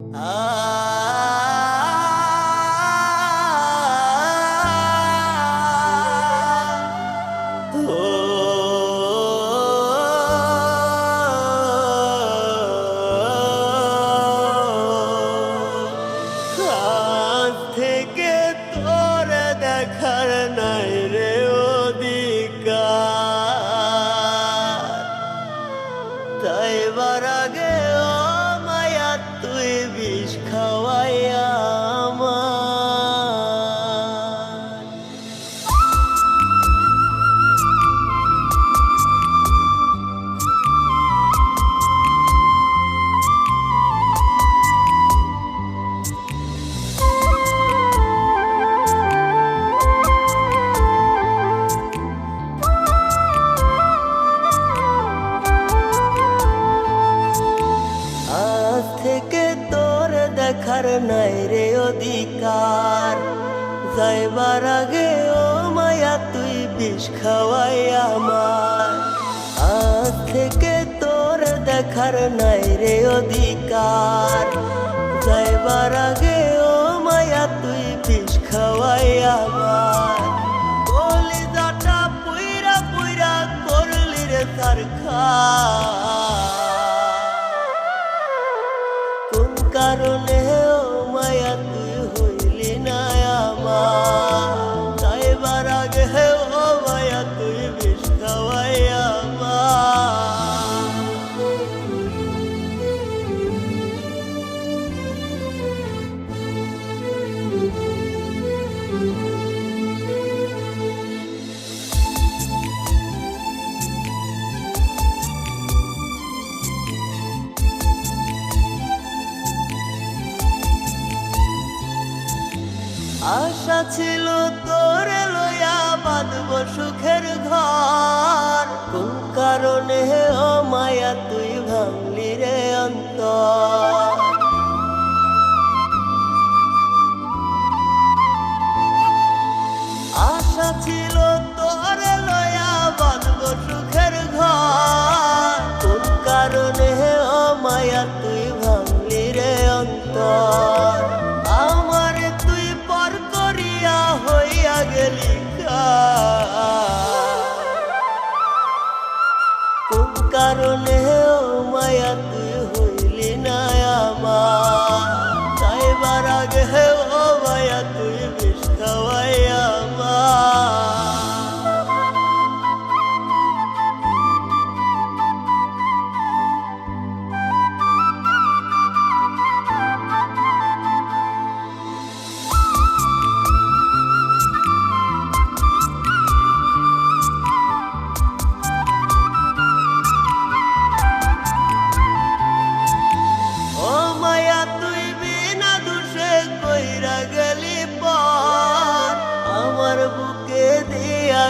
কাছ থেকে তোর দেখার নাই আজ থেকে তোর দেখার নাই রে অধিকার। যাইবার আগে ও মায়া, তুই বিষ খাওয়াই আমার। আজ থেকে তোর দেখার নাই রে অধিকার। যাইবার আগে ও মায়া, তুই বিষ খাওয়াই আমার। কলিজাটা পুইরা পুইরা করলি রে তার কোন কারণে ও মায়া তুই হইলি না আমার? তাইবার আগে ও মায়া তুই বিষ আশা ছিল তোর লইয়া বাঁধব সুখের ঘর। কোন কারণে ও মায়া তুই ভাঙলি রে অন্তর? কারণে ও মায়া তুই হইলি না আমার। চাইবার আগে ও মায়া তুই বিষ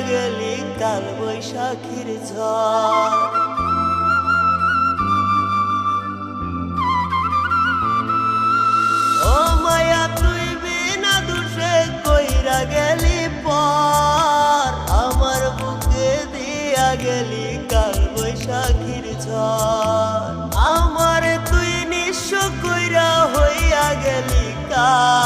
গেলি কাল বৈশাখীর গেলি আমার গেলি কাল বৈশাখীর ঝড়। আমার তুই নিঃস্ব কইরা হইয়া গেলি কার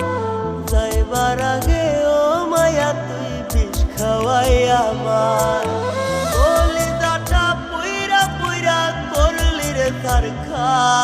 love.